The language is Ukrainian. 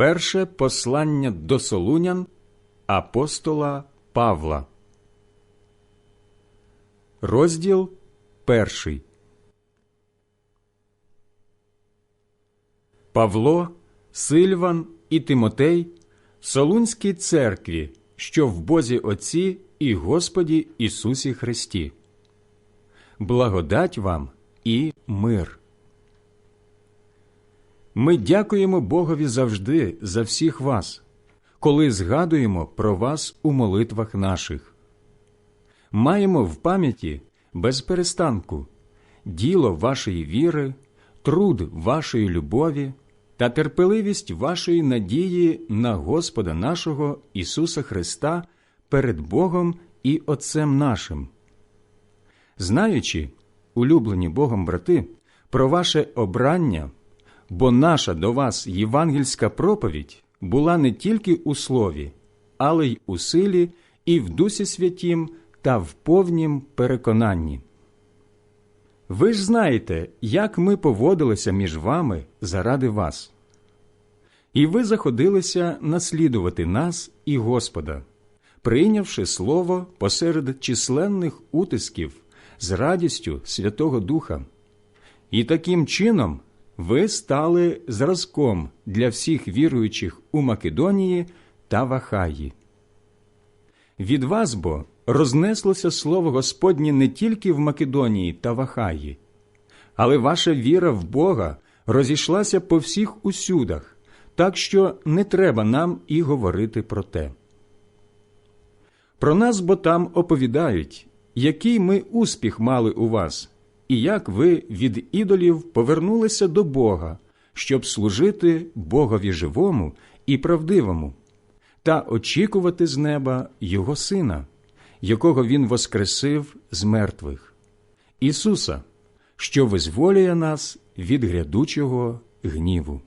Перше послання до Солунян апостола Павла. Розділ перший. Павло, Сильван і Тимотей Солунській церкві, що в Бозі Отці і Господі Ісусі Христі. Благодать вам і мир. Ми дякуємо Богові завжди за всіх вас, коли згадуємо про вас у молитвах наших. Маємо в пам'яті без перестанку діло вашої віри, труд вашої любові та терпеливість вашої надії на Господа нашого Ісуса Христа перед Богом і Отцем нашим. Знаючи, улюблені Богом брати, про ваше обрання бо наша до вас євангельська проповідь була не тільки у слові, але й у силі, і в Дусі Святім та в повнім переконанні. Ви ж знаєте, як ми поводилися між вами заради вас. І ви заходилися наслідувати нас і Господа, прийнявши слово посеред численних утисків з радістю Святого Духа, і таким чином ви стали зразком для всіх віруючих у Македонії та Вахаї. Від вас бо рознеслося слово Господнє не тільки в Македонії та Вахаї, але ваша віра в Бога розійшлася по всіх усюдах, так що не треба нам і говорити про те. Про нас бо там оповідають, який ми успіх мали у вас і як ви від ідолів повернулися до Бога, щоб служити Богові живому і правдивому, та очікувати з неба Його Сина, якого Він воскресив з мертвих, Ісуса, що визволює нас від грядучого гніву.